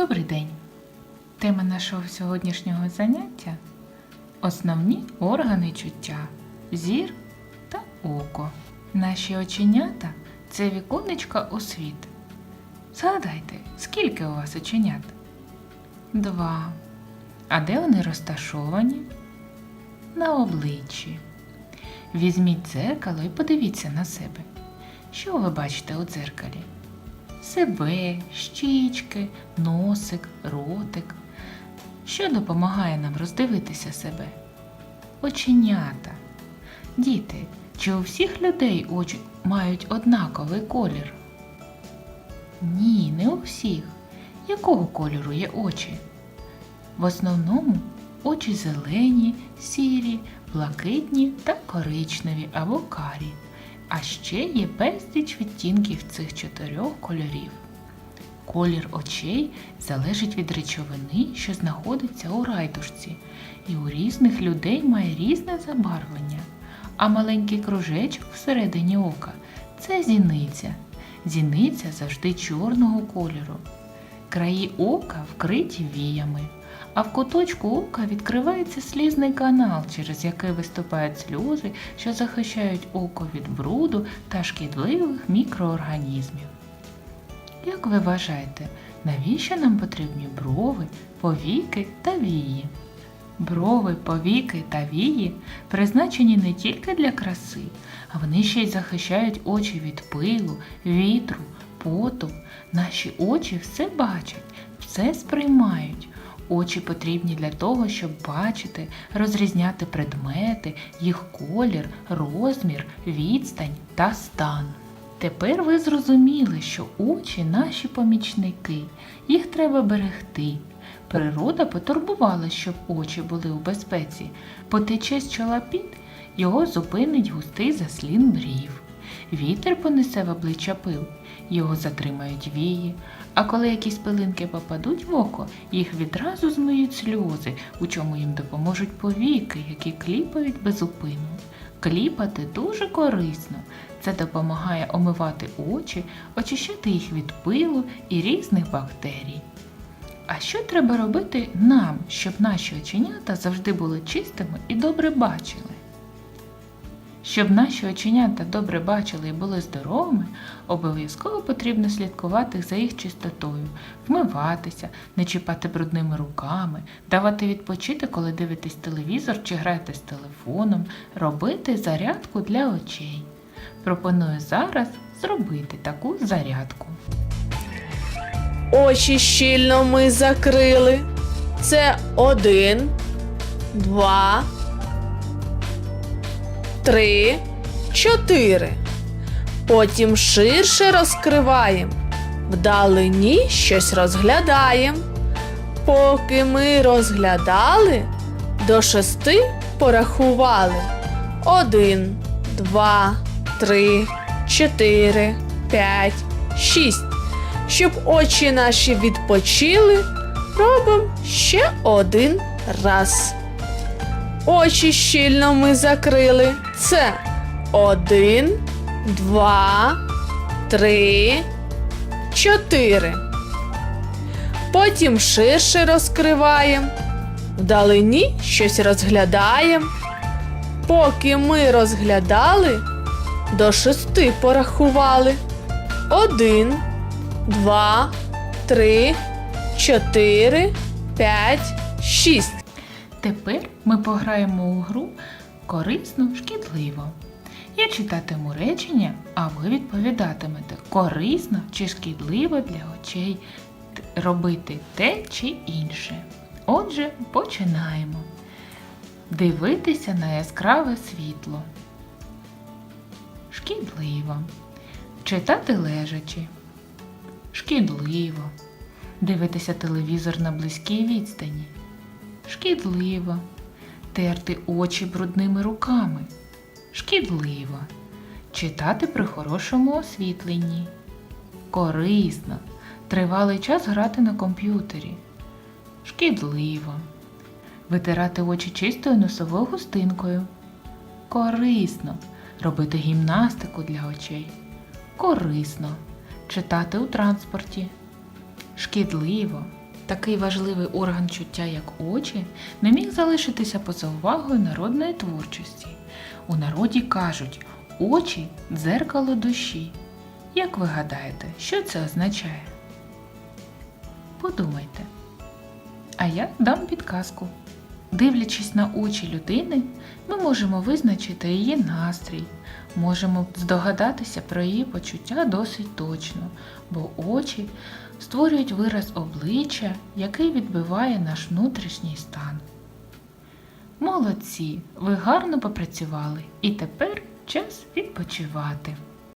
Добрий день! Тема нашого сьогоднішнього заняття основні органи чуття зір та око. Наші оченята це віконечка у світ. Згадайте, скільки у вас оченят? Два. А де вони розташовані? На обличчі. Візьміть дзеркало і подивіться на себе. Що ви бачите у дзеркалі? Себе, щічки, носик, ротик. Що допомагає нам роздивитися себе? Оченята. Діти, чи у всіх людей очі мають однаковий колір? Ні, не у всіх. Якого кольору є очі? В основному очі зелені, сірі, блакитні та коричневі або карі. А ще є безліч відтінків цих чотирьох кольорів. Колір очей залежить від речовини, що знаходиться у райдушці, і у різних людей має різне забарвлення. А маленький кружечок всередині ока це зіниця. Зіниця завжди чорного кольору. Краї ока вкриті віями, а в куточку ока відкривається слізний канал, через який виступають сльози, що захищають око від бруду та шкідливих мікроорганізмів. Як ви вважаєте, навіщо нам потрібні брови, повіки та вії? Брови, повіки та вії призначені не тільки для краси, а вони ще й захищають очі від пилу, вітру, поту. Наші очі все бачать, все сприймають. Очі потрібні для того, щоб бачити, розрізняти предмети, їх колір, розмір, відстань та стан. Тепер ви зрозуміли, що очі наші помічники, їх треба берегти. Природа потурбувала, щоб очі були у безпеці. Потече з чола піт, його зупинить густий заслін брів. Вітер понесе в обличчя пил, його затримають вії. А коли якісь пилинки попадуть в око, їх відразу змиють сльози, у чому їм допоможуть повіки, які кліпають безупину. Кліпати дуже корисно. Це допомагає омивати очі, очищати їх від пилу і різних бактерій. А що треба робити нам, щоб наші оченята завжди були чистими і добре бачили? Щоб наші оченята добре бачили і були здоровими, обов'язково потрібно слідкувати за їх чистотою, вмиватися, не чіпати брудними руками, давати відпочити, коли дивитесь телевізор чи граєте з телефоном, робити зарядку для очей. Пропоную зараз зробити таку зарядку. Очі щільно ми закрили. Це один, два, три, чотири. Потім ширше розкриваємо. Вдалині щось розглядаємо. Поки ми розглядали, до шести порахували. Один, два, три, чотири, п'ять, шість. Щоб очі наші відпочили, робимо ще один раз. Очі щільно ми закрили. Це один, два, три, чотири. Потім ширше розкриваємо. Вдалині щось розглядаємо. Поки ми розглядали, до шести порахували. Один, два, три, чотири, п'ять, шість. Тепер ми пограємо у гру корисно, шкідливо. Я читатиму речення, а ви відповідатимете корисно чи шкідливо для очей робити те чи інше. Отже, починаємо. Дивитися на яскраве світло. Шкідливо. Читати лежачи. Шкідливо. Дивитися телевізор на близькій відстані. Шкідливо. Терти очі брудними руками. Шкідливо. Читати при хорошому освітленні. Корисно. Тривалий час грати на комп'ютері. Шкідливо. Витирати очі чистою носовою густинкою. Корисно. Робити гімнастику для очей. Корисно. Читати у транспорті. Шкідливо. Такий важливий орган чуття, як очі, не міг залишитися поза увагою народної творчості. У народі кажуть очі дзеркало душі. Як ви гадаєте, що це означає? Подумайте. А я дам підказку. Дивлячись на очі людини, ми можемо визначити її настрій, можемо здогадатися про її почуття досить точно, бо очі створюють вираз обличчя, який відбиває наш внутрішній стан. Молодці, ви гарно попрацювали і тепер час відпочивати.